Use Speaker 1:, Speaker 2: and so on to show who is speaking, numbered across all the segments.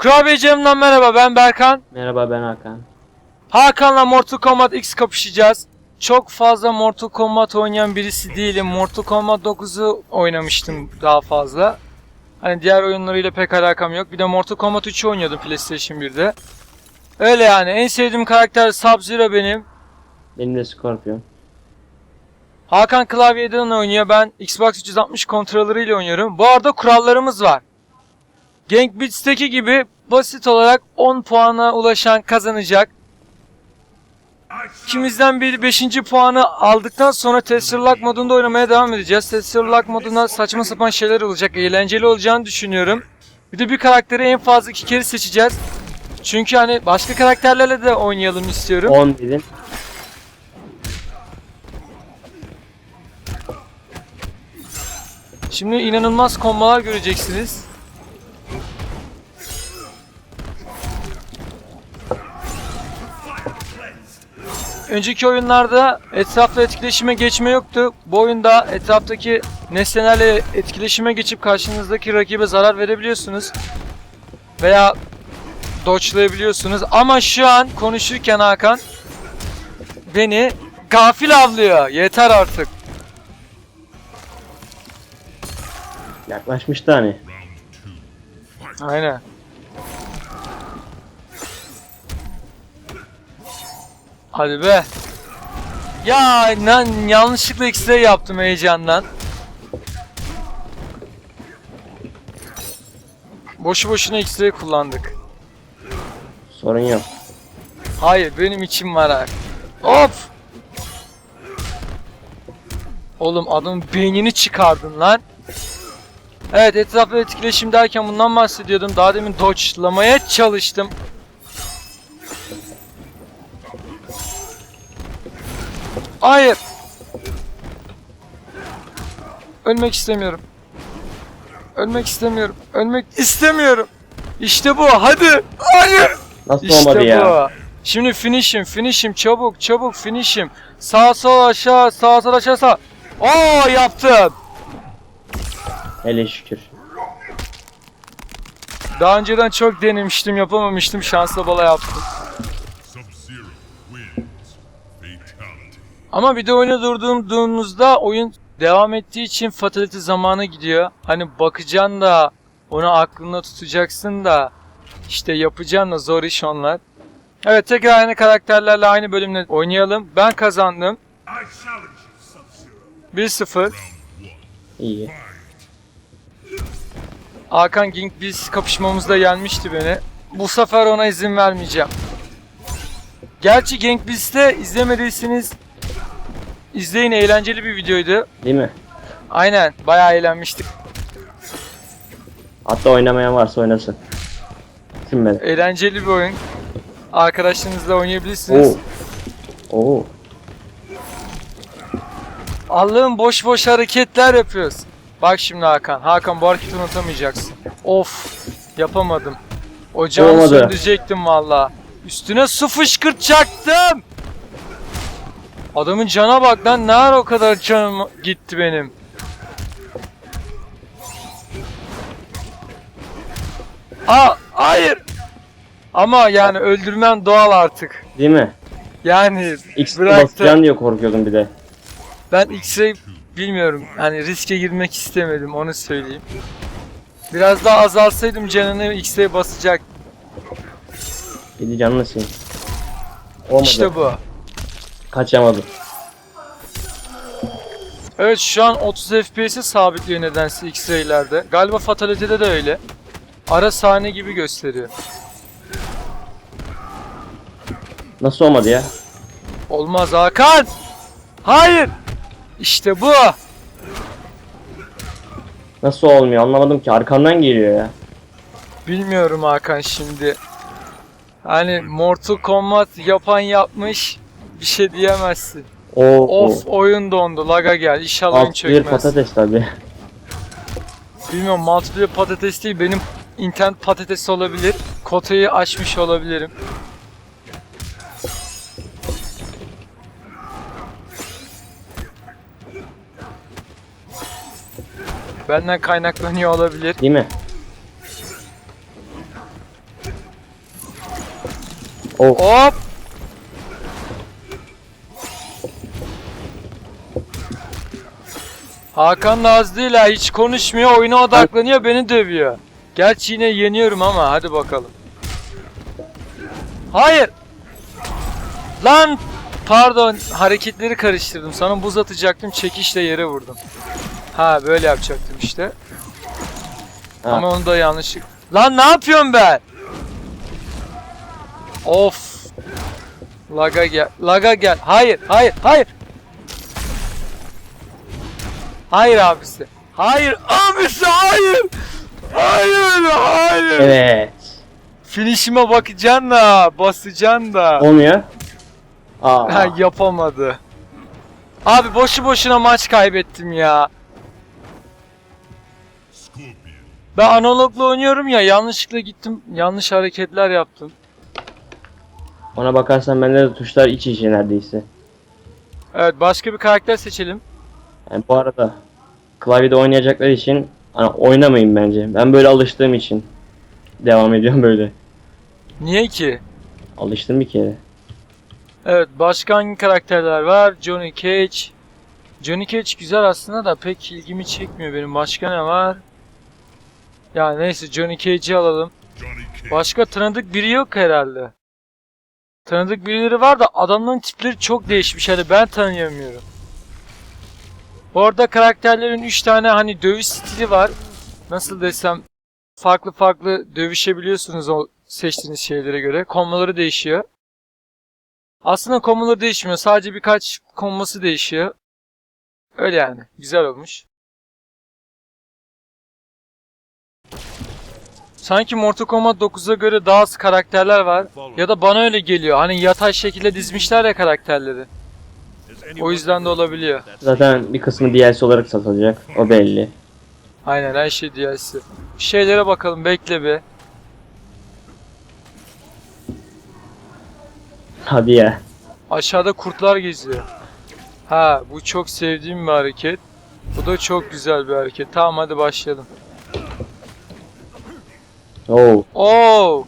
Speaker 1: Kurabiye Cam'dan merhaba ben Berkan.
Speaker 2: Merhaba ben Hakan.
Speaker 1: Hakan'la Mortal Kombat X kapışacağız. Çok fazla Mortal Kombat oynayan birisi değilim. Mortal Kombat 9'u oynamıştım daha fazla. Hani diğer oyunlarıyla pek alakam yok. Bir de Mortal Kombat 3'ü oynuyordum PlayStation 1'de. Öyle yani. En sevdiğim karakter Sub-Zero benim.
Speaker 2: Benim de Scorpion.
Speaker 1: Hakan klavyeden oynuyor. Ben Xbox 360 kontrolörüyle oynuyorum. Bu arada kurallarımız var. Gang Beats'teki gibi basit olarak 10 puana ulaşan kazanacak. İkimizden biri 5. puanı aldıktan sonra Tester Lock modunda oynamaya devam edeceğiz. Tester Lock modunda saçma sapan şeyler olacak. Eğlenceli olacağını düşünüyorum. Bir de bir karakteri en fazla iki kere seçeceğiz. Çünkü hani başka karakterlerle de oynayalım istiyorum.
Speaker 2: 10 dedin.
Speaker 1: Şimdi inanılmaz kombolar göreceksiniz. Önceki oyunlarda etrafla etkileşime geçme yoktu. Bu oyunda etraftaki nesnelerle etkileşime geçip karşınızdaki rakibe zarar verebiliyorsunuz. Veya dodge'layabiliyorsunuz. Ama şu an konuşurken Hakan beni gafil avlıyor. Yeter artık.
Speaker 2: Yaklaşmıştı hani.
Speaker 1: Aynen. Hadi be. Ya lan yanlışlıkla X-ray yaptım heyecandan. Boşu boşuna X-ray kullandık.
Speaker 2: Sorun yok.
Speaker 1: Hayır benim içim var abi. Hop! Oğlum adamın beynini çıkardın lan. Evet etrafla etkileşim derken bundan bahsediyordum. Daha demin dodge'lamaya çalıştım. Hayır. Ölmek istemiyorum. Ölmek istemiyorum. Ölmek istemiyorum. İşte bu. Hadi. Hayır.
Speaker 2: Nasıl
Speaker 1: İşte
Speaker 2: olmadı ya?
Speaker 1: bu. Şimdi finish'im, finish'im, çabuk, çabuk finish'im. Sağ sol aşağı, sağ sol aşağı sağ. Oo yaptım.
Speaker 2: Hele şükür.
Speaker 1: Daha önceden çok denemiştim, yapamamıştım. Şansla bala yaptım.
Speaker 3: Sub-Zero wins. Fatality.
Speaker 1: Ama bir de oyuna durduğumuzda oyun devam ettiği için fatality zamanı gidiyor. Hani bakacaksın da onu aklında tutacaksın da işte yapacaksın da zor iş onlar. Evet tekrar aynı karakterlerle aynı bölümle oynayalım. Ben kazandım.
Speaker 3: I challenge you, Sub-Zero.
Speaker 1: 1-0.
Speaker 2: İyi.
Speaker 1: Hakan Ging biz kapışmamızda yenmişti beni. Bu sefer ona izin vermeyeceğim. Gerçi Gang Beast'te izlemediyseniz izleyin eğlenceli bir videoydu.
Speaker 2: Değil mi?
Speaker 1: Aynen bayağı eğlenmiştik.
Speaker 2: Hatta oynamayan varsa oynasın. Düşünmedi.
Speaker 1: Eğlenceli bir oyun. Arkadaşlarınızla oynayabilirsiniz.
Speaker 2: Oo. Oo.
Speaker 1: Allah'ım boş boş hareketler yapıyoruz. Bak şimdi Hakan. Hakan bu hareketi unutamayacaksın. Of yapamadım. Ocağını
Speaker 2: Olmadı.
Speaker 1: söndürecektim valla. Üstüne su fışkırtacaktım. Adamın cana bak lan ne o kadar canım gitti benim. Aa hayır. Ama yani öldürmem doğal artık.
Speaker 2: Değil mi?
Speaker 1: Yani
Speaker 2: X basacağım diye korkuyordum bir de.
Speaker 1: Ben X-Ray bilmiyorum. Hani riske girmek istemedim onu söyleyeyim. Biraz daha azalsaydım canını X-Ray basacak.
Speaker 2: Gidi canını sil. Olmadı.
Speaker 1: İşte bu.
Speaker 2: Kaçamadım.
Speaker 1: Evet şu an 30 FPS'i sabitliyor nedense X-Ray'lerde. Galiba Fatality'de de öyle. Ara sahne gibi gösteriyor.
Speaker 2: Nasıl olmadı ya?
Speaker 1: Olmaz Hakan! Hayır! İşte bu!
Speaker 2: Nasıl olmuyor anlamadım ki. Arkamdan geliyor ya.
Speaker 1: Bilmiyorum Hakan şimdi. Hani Mortal Kombat yapan yapmış bir şey diyemezsin.
Speaker 2: Oo.
Speaker 1: Of oyun dondu laga gel inşallah oyun
Speaker 2: Alt bir
Speaker 1: çökmez.
Speaker 2: patates tabi.
Speaker 1: Bilmiyorum multiplayer patates değil benim internet patates olabilir. Kotayı aşmış olabilirim. Benden kaynaklanıyor olabilir.
Speaker 2: Değil mi? Oh.
Speaker 1: Hop. Hakan ha hiç konuşmuyor oyuna odaklanıyor beni dövüyor. Gerçi yine yeniyorum ama hadi bakalım. Hayır. Lan pardon hareketleri karıştırdım. Sana buz atacaktım çekişle yere vurdum. Ha böyle yapacaktım işte.
Speaker 2: Ha.
Speaker 1: Ama onu da yanlışlık. Lan ne yapıyorum ben? Of. Laga gel. Laga gel. Hayır, hayır, hayır. Hayır abisi. Hayır abisi hayır. Hayır, hayır.
Speaker 2: Evet.
Speaker 1: Finishime bakacaksın da, basacaksın da.
Speaker 2: Olmuyor. Aa.
Speaker 1: Yapamadı. Abi boşu boşuna maç kaybettim ya. Ben analogla oynuyorum ya yanlışlıkla gittim yanlış hareketler yaptım.
Speaker 2: Ona bakarsan bende de tuşlar iç içe neredeyse.
Speaker 1: Evet başka bir karakter seçelim.
Speaker 2: Yani bu arada klavyede oynayacaklar için hani oynamayın bence. Ben böyle alıştığım için devam ediyorum böyle.
Speaker 1: Niye ki?
Speaker 2: Alıştım bir kere.
Speaker 1: Evet başka hangi karakterler var? Johnny Cage. Johnny Cage güzel aslında da pek ilgimi çekmiyor benim. Başka ne var? Ya neyse Johnny Cage'i alalım. Başka tanıdık biri yok herhalde. Tanıdık birileri var da adamların tipleri çok değişmiş. Hani ben tanıyamıyorum. Bu arada karakterlerin 3 tane hani dövüş stili var. Nasıl desem farklı farklı dövüşebiliyorsunuz o seçtiğiniz şeylere göre. Komboları değişiyor. Aslında komboları değişmiyor. Sadece birkaç kombosu değişiyor. Öyle yani. Güzel olmuş. Sanki Mortal Kombat 9'a göre daha az karakterler var. Ya da bana öyle geliyor. Hani yatay şekilde dizmişler ya karakterleri. O yüzden de olabiliyor.
Speaker 2: Zaten bir kısmı DLC olarak satılacak. O belli.
Speaker 1: Aynen her şey DLC. Bir şeylere bakalım bekle be.
Speaker 2: Hadi ya.
Speaker 1: Aşağıda kurtlar geziyor. Ha bu çok sevdiğim bir hareket. Bu da çok güzel bir hareket. Tamam hadi başlayalım.
Speaker 2: Oo.
Speaker 1: Oo.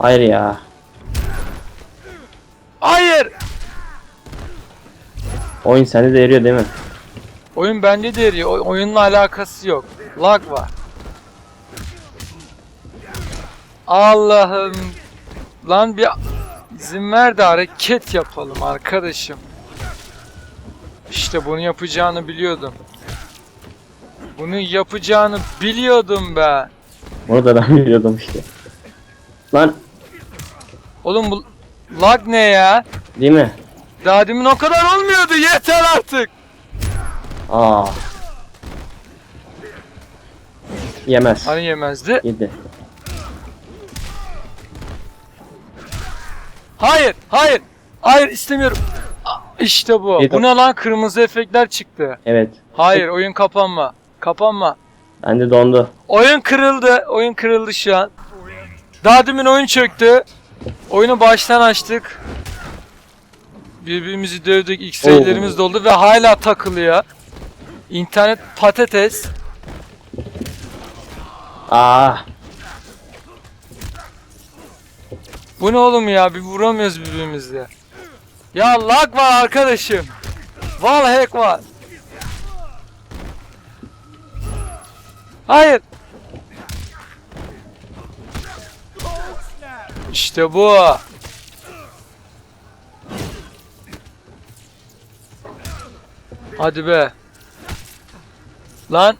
Speaker 2: Hayır ya.
Speaker 1: Hayır.
Speaker 2: Oyun sende de eriyor değil mi?
Speaker 1: Oyun bende de eriyor. Oy- oyunla alakası yok. Lag var. Allah'ım. Lan bir izin ver de hareket yapalım arkadaşım. İşte bunu yapacağını biliyordum. Bunu yapacağını biliyordum ben.
Speaker 2: Onu da ben biliyordum işte. Lan
Speaker 1: Oğlum bu lag ne ya?
Speaker 2: değil mi?
Speaker 1: Daha demin o kadar olmuyordu. Yeter artık.
Speaker 2: Aa. Yemez.
Speaker 1: Hani yemezdi?
Speaker 2: Yedi.
Speaker 1: Hayır, hayır. Hayır istemiyorum. İşte bu.
Speaker 2: Yedim.
Speaker 1: Bu ne lan? Kırmızı efektler çıktı.
Speaker 2: Evet.
Speaker 1: Hayır, oyun kapanma. Kapanma.
Speaker 2: Bende dondu.
Speaker 1: Oyun kırıldı. Oyun kırıldı şu an. Daha demin oyun çöktü. Oyunu baştan açtık. Birbirimizi dövdük. X-ray'lerimiz doldu ve hala takılıyor. İnternet patates.
Speaker 2: Aa.
Speaker 1: Bu ne oğlum ya? Bir vuramıyoruz birbirimizle. Ya lag var arkadaşım. Wall hack var. Hayır. İşte bu. Hadi be. Lan.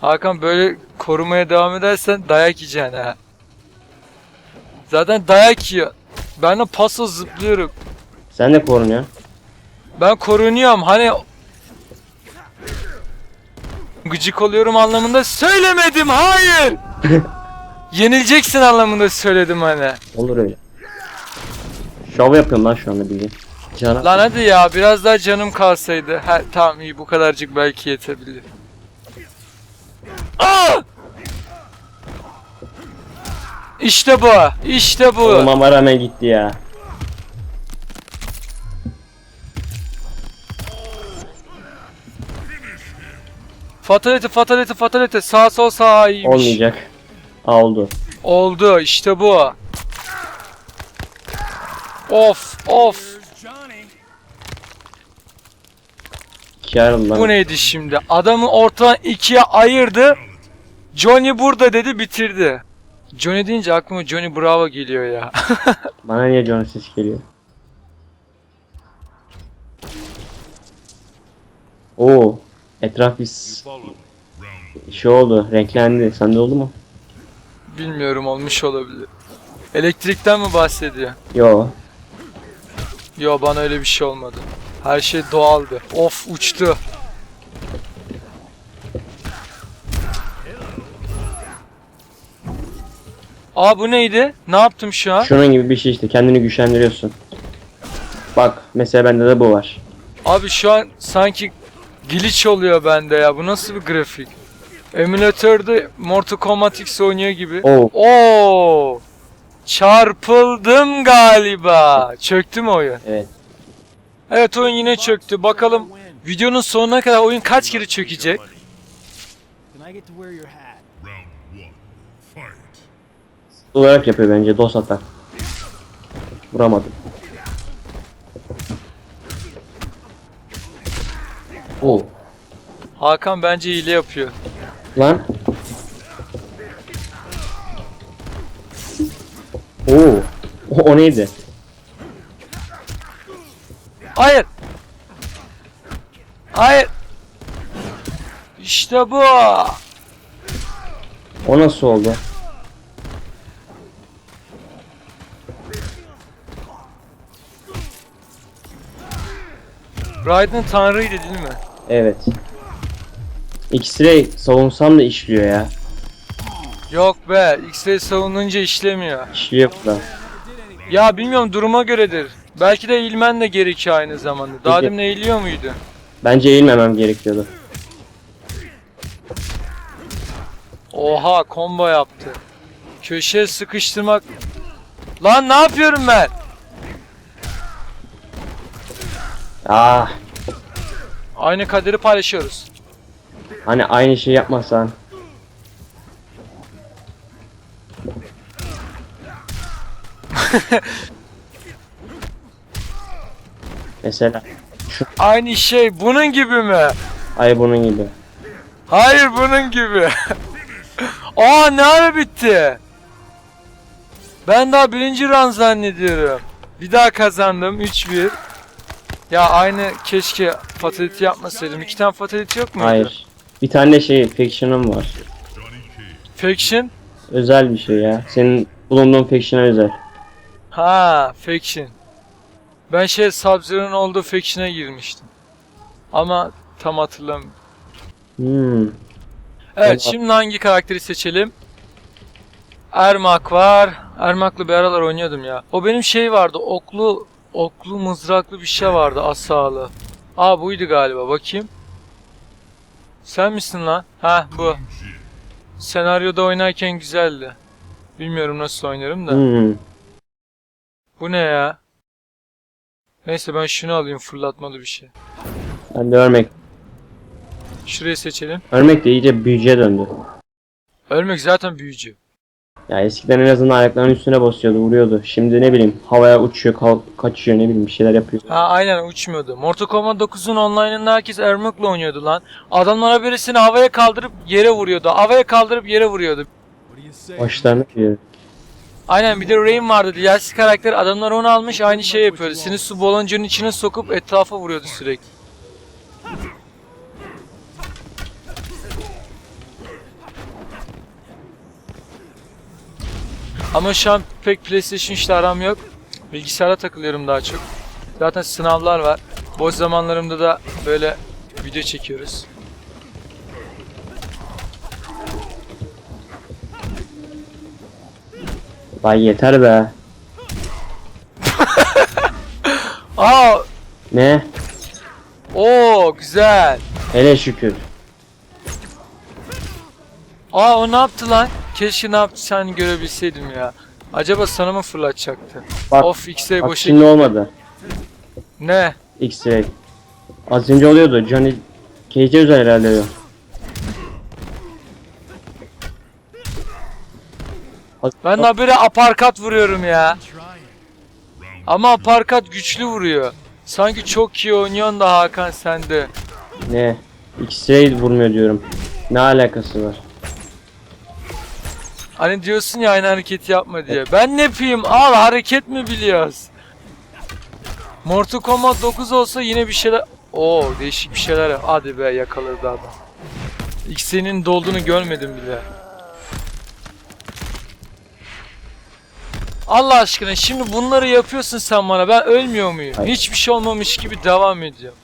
Speaker 1: Hakan böyle korumaya devam edersen dayak yiyeceksin ha. Zaten dayak yiyor. Ben de paso zıplıyorum.
Speaker 2: Sen de korunuyorsun.
Speaker 1: Ben korunuyorum hani gıcık oluyorum anlamında söylemedim hayır. Yenileceksin anlamında söyledim hani.
Speaker 2: Olur öyle. Şov yapıyorum lan şu anda bildiğin. Cana.
Speaker 1: Lan hadi ya biraz daha canım kalsaydı. Ha, tamam iyi bu kadarcık belki yetebilir. Aa! İşte bu. İşte bu.
Speaker 2: Olmama rağmen gitti ya.
Speaker 1: Fatality, fatality, fatality. Sağ sol sağ iyiymiş.
Speaker 2: Olmayacak. Aa oldu.
Speaker 1: Oldu. işte bu. Of, of.
Speaker 2: Lan.
Speaker 1: Bu neydi şimdi? Adamı ortadan ikiye ayırdı. Johnny burada dedi bitirdi. Johnny deyince aklıma Johnny Bravo geliyor ya.
Speaker 2: Bana niye John ses geliyor? Oo. Etraf bir şey oldu. Renklendi. Sende oldu mu?
Speaker 1: Bilmiyorum olmuş olabilir. Elektrikten mi bahsediyor?
Speaker 2: Yo.
Speaker 1: Yo bana öyle bir şey olmadı. Her şey doğaldı. Of uçtu. Aa bu neydi? Ne yaptım şu an?
Speaker 2: Şunun gibi bir şey işte. Kendini güçlendiriyorsun. Bak mesela bende de bu var.
Speaker 1: Abi şu an sanki glitch oluyor bende ya. Bu nasıl bir grafik? Emülatörde Mortal Kombat X oynuyor gibi.
Speaker 2: Oo.
Speaker 1: Oo! Çarpıldım galiba. Çöktü mü oyun?
Speaker 2: Evet.
Speaker 1: Evet oyun yine çöktü. Bakalım videonun sonuna kadar oyun kaç kere çökecek?
Speaker 2: Olarak yapıyor bence. Dos atak. Vuramadım. Oo.
Speaker 1: Hakan bence hile yapıyor.
Speaker 2: Lan. Oo. O, o neydi?
Speaker 1: Hayır. Hayır. İşte bu.
Speaker 2: O nasıl oldu?
Speaker 1: Raiden tanrıydı değil mi?
Speaker 2: Evet. X-Ray savunsam da işliyor ya.
Speaker 1: Yok be. X-Ray savununca işlemiyor.
Speaker 2: İşliyor da.
Speaker 1: Ya bilmiyorum duruma göredir. Belki de eğilmen de gerekiyor aynı zamanda. Daha
Speaker 2: Peki.
Speaker 1: demin eğiliyor muydu?
Speaker 2: Bence eğilmemem gerekiyordu.
Speaker 1: Oha combo yaptı. Köşeye sıkıştırmak. Lan ne yapıyorum ben?
Speaker 2: Ah.
Speaker 1: Aynı kaderi paylaşıyoruz.
Speaker 2: Hani aynı şey yapmasan. Mesela
Speaker 1: Aynı şey bunun gibi mi?
Speaker 2: ay bunun gibi.
Speaker 1: Hayır bunun gibi. Aa ne ara bitti? Ben daha birinci run zannediyorum. Bir daha kazandım 3-1. Ya aynı keşke fatality yapmasaydım. İki tane fatality yok muydu?
Speaker 2: Hayır. Bir tane şey faction'ım var.
Speaker 1: Faction?
Speaker 2: Özel bir şey ya. Senin bulunduğun faction'a özel.
Speaker 1: Ha, Faction. Ben şey Sub-Zero'nun olduğu Faction'a girmiştim. Ama tam hatırlamıyorum.
Speaker 2: Hmm.
Speaker 1: Evet,
Speaker 2: Tamam.
Speaker 1: şimdi hangi karakteri seçelim? Ermak var. Ermak'la bir aralar oynuyordum ya. O benim şey vardı, oklu oklu mızraklı bir şey vardı asalı. Aa buydu galiba, bakayım. Sen misin lan? Ha bu. Senaryoda oynarken güzeldi. Bilmiyorum nasıl oynarım da.
Speaker 2: Hmm.
Speaker 1: Bu ne ya? Neyse ben şunu alayım fırlatmalı bir şey.
Speaker 2: Ben de örmek.
Speaker 1: Şurayı seçelim.
Speaker 2: Örmek de iyice büyücüye döndü.
Speaker 1: Ölmek zaten büyücü.
Speaker 2: Ya eskiden en azından ayaklarının üstüne basıyordu, vuruyordu. Şimdi ne bileyim havaya uçuyor, kaçıyor ne bileyim bir şeyler yapıyor.
Speaker 1: Ha aynen uçmuyordu. Mortal Kombat 9'un online'ında herkes Ermuk'la oynuyordu lan. Adamlar birisini havaya kaldırıp yere vuruyordu. Havaya kaldırıp yere vuruyordu.
Speaker 2: Başlarına diyor.
Speaker 1: Aynen bir de Rain vardı DLC karakter. Adamlar onu almış aynı şey yapıyordu. Seni su baloncunun içine sokup etrafa vuruyordu sürekli. Ama şu an pek PlayStation işte aram yok. Bilgisayara takılıyorum daha çok. Zaten sınavlar var. Boş zamanlarımda da böyle video çekiyoruz.
Speaker 2: Vay yeter be.
Speaker 1: Aa,
Speaker 2: Ne?
Speaker 1: o güzel.
Speaker 2: Hele şükür.
Speaker 1: Aa o ne yaptı lan? Keşke ne yapacağını görebilseydim ya. Acaba sana mı fırlatacaktı?
Speaker 2: Bak,
Speaker 1: of X-ray
Speaker 2: bak
Speaker 1: boşa
Speaker 2: şimdi olmadı.
Speaker 1: Ne?
Speaker 2: X-Ray. Az önce oluyordu. Johnny Cage'e özel herhalde o.
Speaker 1: Ben habire aparkat vuruyorum ya. Ama aparkat güçlü vuruyor. Sanki çok iyi oynuyorsun da Hakan sende.
Speaker 2: Ne? X-Ray vurmuyor diyorum. Ne alakası var?
Speaker 1: Hani diyorsun ya aynı hareketi yapma diye. Ben ne yapayım? Al hareket mi biliyoruz? Mortal Kombat 9 olsa yine bir şeyler... Oo değişik bir şeyler. Hadi be yakaladı adam. X'inin dolduğunu görmedim bile. Allah aşkına şimdi bunları yapıyorsun sen bana. Ben ölmüyor muyum? Hiçbir şey olmamış gibi devam ediyorum.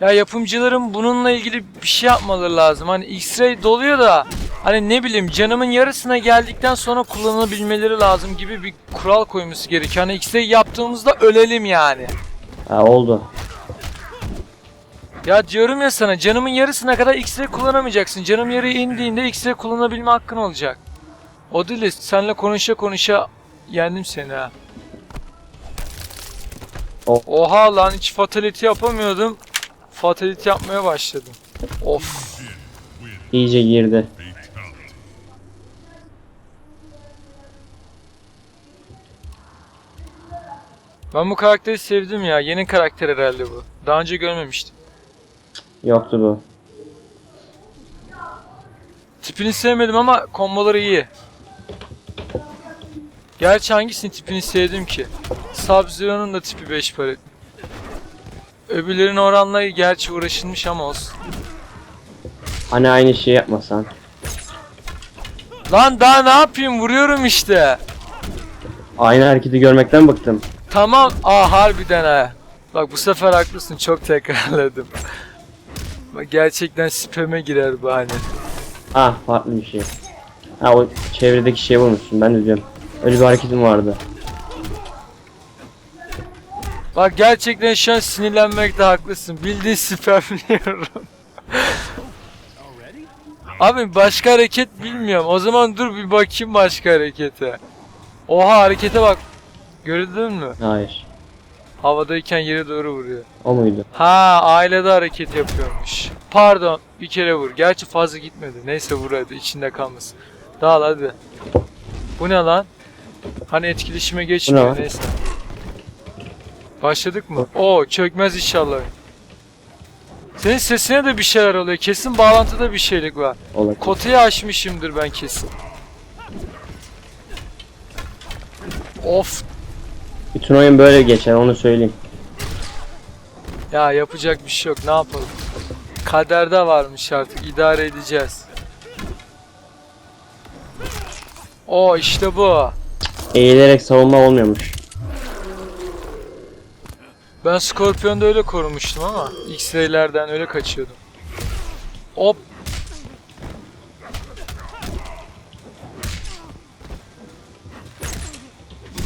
Speaker 1: Ya yapımcıların bununla ilgili bir şey yapmaları lazım. Hani X-ray doluyor da hani ne bileyim canımın yarısına geldikten sonra kullanabilmeleri lazım gibi bir kural koyması gerekiyor. Hani X-ray yaptığımızda ölelim yani.
Speaker 2: Ha oldu.
Speaker 1: Ya diyorum ya sana canımın yarısına kadar X-ray kullanamayacaksın. Canım yarıya indiğinde X-ray kullanabilme hakkın olacak. O değil senle konuşa konuşa yendim seni ha.
Speaker 2: Oh.
Speaker 1: Oha lan hiç fatality yapamıyordum. Fatality yapmaya başladım. Of.
Speaker 2: İyice girdi.
Speaker 3: Fatality.
Speaker 1: Ben bu karakteri sevdim ya. Yeni karakter herhalde bu. Daha önce görmemiştim.
Speaker 2: Yoktu bu.
Speaker 1: Tipini sevmedim ama komboları iyi. Gerçi hangisinin tipini sevdim ki? Sub-Zero'nun da tipi 5 para. Öbürlerinin oranla gerçi uğraşılmış ama olsun.
Speaker 2: Hani aynı şey yapmasan.
Speaker 1: Lan daha ne yapayım vuruyorum işte.
Speaker 2: Aynı hareketi görmekten bıktım.
Speaker 1: Tamam. Aa harbiden ha. Bak bu sefer haklısın çok tekrarladım. Bak gerçekten spam'e girer bu hani.
Speaker 2: Ah farklı bir şey. Ha o çevredeki şeye vurmuşsun ben de diyorum. Öyle bir hareketim vardı.
Speaker 1: Bak gerçekten şu an sinirlenmekte haklısın. Bildiğin spamliyorum.
Speaker 4: Already?
Speaker 1: Abi başka hareket bilmiyorum. O zaman dur bir bakayım başka harekete. Oha harekete bak. Gördün mü?
Speaker 2: Hayır.
Speaker 1: Havadayken yere doğru vuruyor.
Speaker 2: O muydu?
Speaker 1: Ha ailede hareket yapıyormuş. Pardon bir kere vur. Gerçi fazla gitmedi. Neyse vur hadi içinde kalmasın. Dağıl hadi. Bu ne lan? Hani etkileşime geçmiyor
Speaker 2: lan?
Speaker 1: neyse. Başladık mı? Oo çökmez inşallah. Senin sesine de bir şeyler oluyor. Kesin bağlantıda bir şeylik var.
Speaker 2: Olabilir.
Speaker 1: Kotayı aşmışımdır ben kesin. Of
Speaker 2: Bütün oyun böyle geçer onu söyleyeyim.
Speaker 1: ya yapacak bir şey yok ne yapalım. Kaderde varmış artık idare edeceğiz. O işte bu.
Speaker 2: Eğilerek savunma olmuyormuş.
Speaker 1: Ben Scorpion'da öyle korumuştum ama X-ray'lerden öyle kaçıyordum. Hop.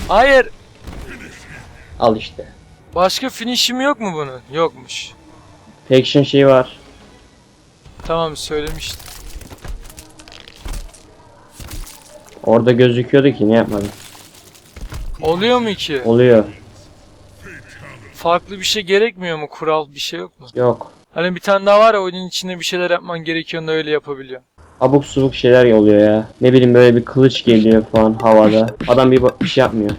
Speaker 1: Hayır.
Speaker 2: Al işte.
Speaker 1: Başka finish'im yok mu bunun? Yokmuş.
Speaker 2: Faction şeyi var.
Speaker 1: Tamam söylemiştim.
Speaker 2: Orada gözüküyordu ki ne yapmadım.
Speaker 1: Oluyor mu ki?
Speaker 2: Oluyor.
Speaker 1: Farklı bir şey gerekmiyor mu? Kural bir şey yok mu?
Speaker 2: Yok.
Speaker 1: Hani bir tane daha var ya oyunun içinde bir şeyler yapman gerekiyor da öyle yapabiliyor.
Speaker 2: Abuk subuk şeyler oluyor ya. Ne bileyim böyle bir kılıç geliyor falan havada. Adam bir, bir şey yapmıyor.